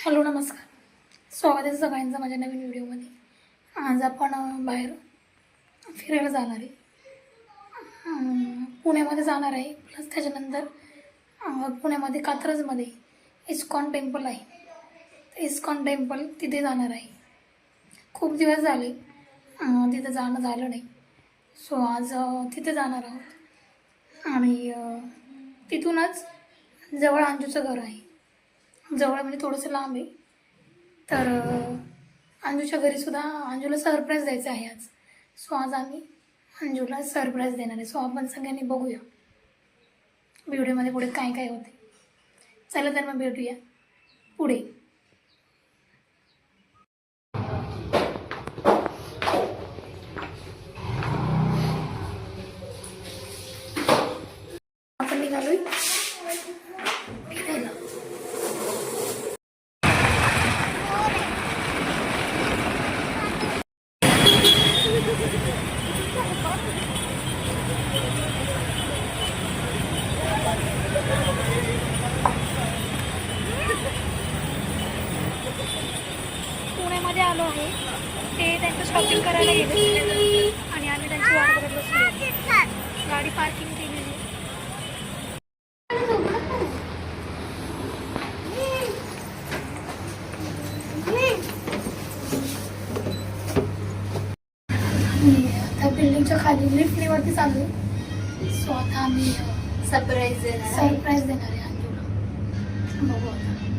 Hello नमस्कार. स्वागत आहे सगळ्यांचं माझ्या नवीन व्हिडिओमध्ये. आज आपण बाहेर फिरायला जाणार आहे. पुण्यामध्ये जाणार आहे. प्लस त्याच्यानंतर पुण्यामध्ये कात्रजमध्ये इस्कॉन टेम्पल आहे. इस्कॉन टेम्पल तिथे जाणार आहे. खूप दिवस झाले तिथे तिथं जाणं झालं नाही. सो आज तिथे जाणार आहोत. आणि तिथूनच जवळ अंजूचं घर आहे. जवळ म्हणजे थोडंसं लांब आहे. तर अंजूच्या घरीसुद्धा अंजूला सरप्राईज द्यायचं आहे आज. सो आज आम्ही अंजूला सरप्राईज देणार आहे. सो आपण सगळ्यांनी बघूया. व्हिडिओमध्ये पुढे काय काय होते. चला तर मग भेटूया. पुढे आपण निघालोय फिरायला पुण्यामध्ये आलो आहे. ते त्यांचं शॉपिंग करायला गेले आणि आम्ही त्यांची वाट बघत बसलो. गाडी पार्किंग केलेली. आहे. आणि आता बिल्डिंगच्या खाली लिफ्टवरती चालू सो आता आम्ही सरप्राईज देणार सरप्राईज देणार आहे. बघू आता.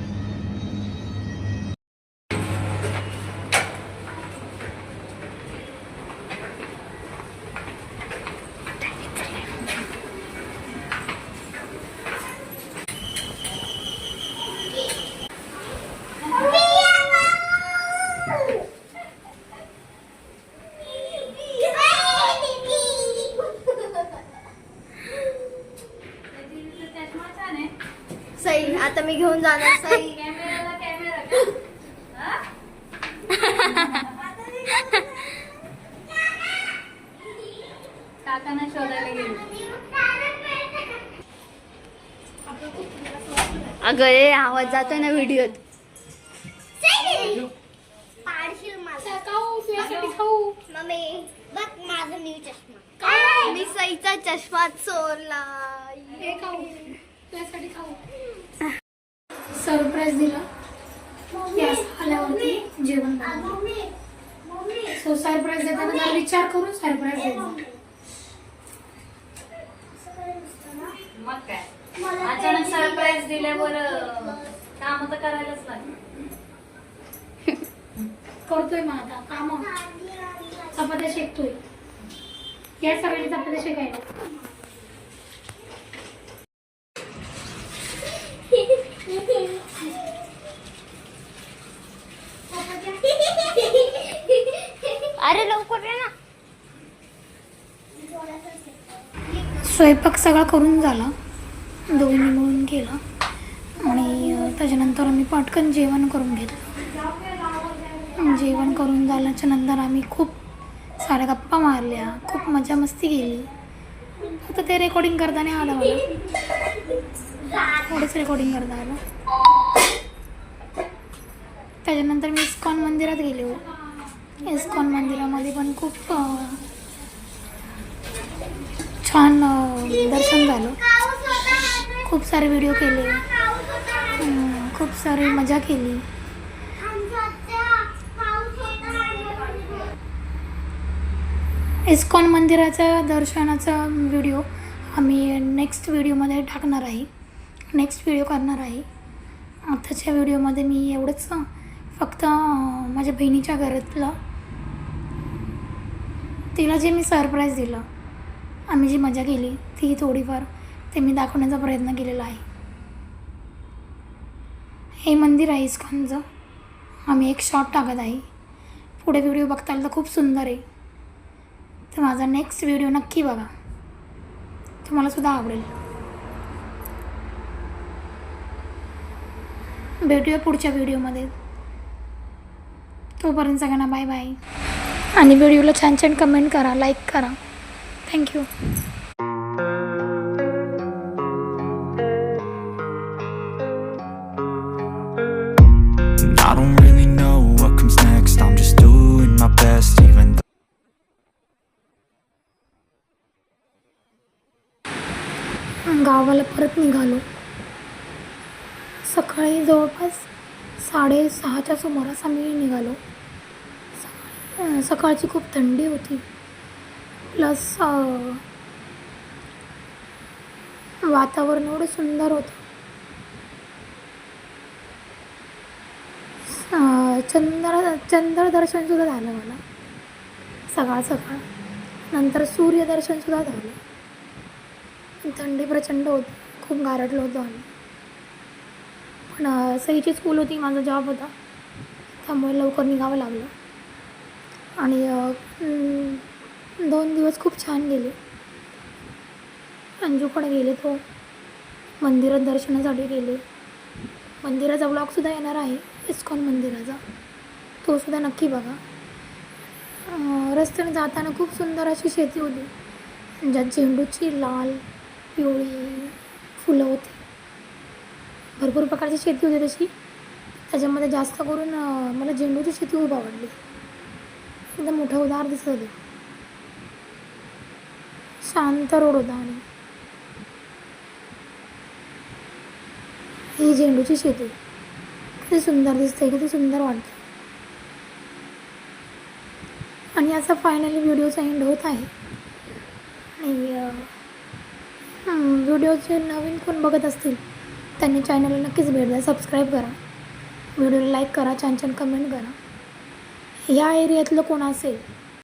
सई आता मी घेऊन जाणार सई. काकांना शोधायला गेली. अगं ए आवाज जातोय ना व्हिडिओत. खाऊ तुझ्यासाठी खाऊ. मम्मी बघ माझा न्यू चष्मा. मी सईचा चष्मा चोरला हे खाऊ. तुझ्यासाठी खाऊ. सरप्राईज दिला. गॅस आल्यावरती जेवण सो सरप्राईज देताना विचार करून सरप्राईज मग काय? अचानक सरप्राईज दिल्यावर काम तर करायलाच लागेल. करतोय मग आता काम. चपात्या शेकतोय. या सगळ्यांनी चपात्या शेकायला अरे लवकर ये ना स्वयंपाक सगळा करून झाला. दोन्ही मिळून केला आणि त्याच्यानंतर आम्ही पटकन जेवण करून घेतलं. जेवण करून झाल्याच्यानंतर आम्ही खूप साऱ्या गप्पा मारल्या. खूप मजा मस्ती केली. आता ते रेकॉर्डिंग करताना आलं मला. थोडंच रेकॉर्डिंग करता आलं. त्याच्यानंतर मी इस्कॉन मंदिरात गेले हो. इस्कॉन मंदिरामध्ये पण खूप छान दर्शन झालं. खूप सारे व्हिडिओ केले. खूप सारी मजा केली. इस्कॉन मंदिराचा दर्शनाचा व्हिडिओ आम्ही नेक्स्ट व्हिडिओमध्ये टाकणार आहे. नेक्स्ट व्हिडिओ करणार आहे. आताच्या व्हिडिओमध्ये मी एवढंच फक्त माझ्या बहिणीच्या घरातलं तिला जे मी सरप्राईज दिलं. आम्ही जी मजा केली ती थोडीफार ते मी दाखवण्याचा प्रयत्न केलेला आहे. हे मंदिर आहे इस्कॉनचं. आम्ही एक शॉट टाकत आहे. पुढे व्हिडिओ बघताल तर खूप सुंदर आहे. तर माझा नेक्स्ट व्हिडिओ नक्की बघा. तुम्हाला सुद्धा आवडेल. भेटूया पुढच्या व्हिडिओमध्ये तोपर्यंत सगळ्यांना बाय बाय आणि व्हिडिओला छान छान कमेंट करा लाईक करा. थँक्यू. गावाला परत निघालो. सकाळी जवळपास साडेसहाच्या सुमारास आम्ही निघालो. सकाळची खूप थंडी होती. प्लस वातावरण एवढं सुंदर होतं. चंद्र चंद्रदर्शनसुद्धा झालं मला. सकाळ सकाळ. नंतर सूर्यदर्शनसुद्धा झालं. थंडी प्रचंड होती. खूप गारटलं होतं आम्ही. पण सईची स्कूल होती माझा जॉब होता. त्यामुळे लवकर निघावं लागलं. आणि दोन दिवस खूप छान गेले. अंजूकडे गेले तो. मंदिरात दर्शनासाठी गेले. मंदिराचा ब्लॉगसुद्धा येणार आहे इस्कॉन मंदिराचा. तोसुद्धा नक्की बघा. रस्त्याने जाताना खूप सुंदर अशी शेती होती. ज्यात झेंडूची लाल पिवळी फुलं होती. भरपूर प्रकारची शेती होती तशी. त्याच्यामध्ये जास्त करून मला झेंडूची शेती खूप आवडली. एकदम मोठं उदार दिसत होतं. शांत रोड होता आणि. ही झेंडूची शेती. किती सुंदर दिसते किती सुंदर वाटते आणि असा फायनली व्हिडिओचा एंड होत आहे. आणि व्हिडिओचे नवीन कोण बघत असतील त्यांनी चॅनलला नक्कीच भेट द्या सबस्क्राईब करा. व्हिडिओला लाईक करा छान छान कमेंट करा. या एरियातलं कोण असेल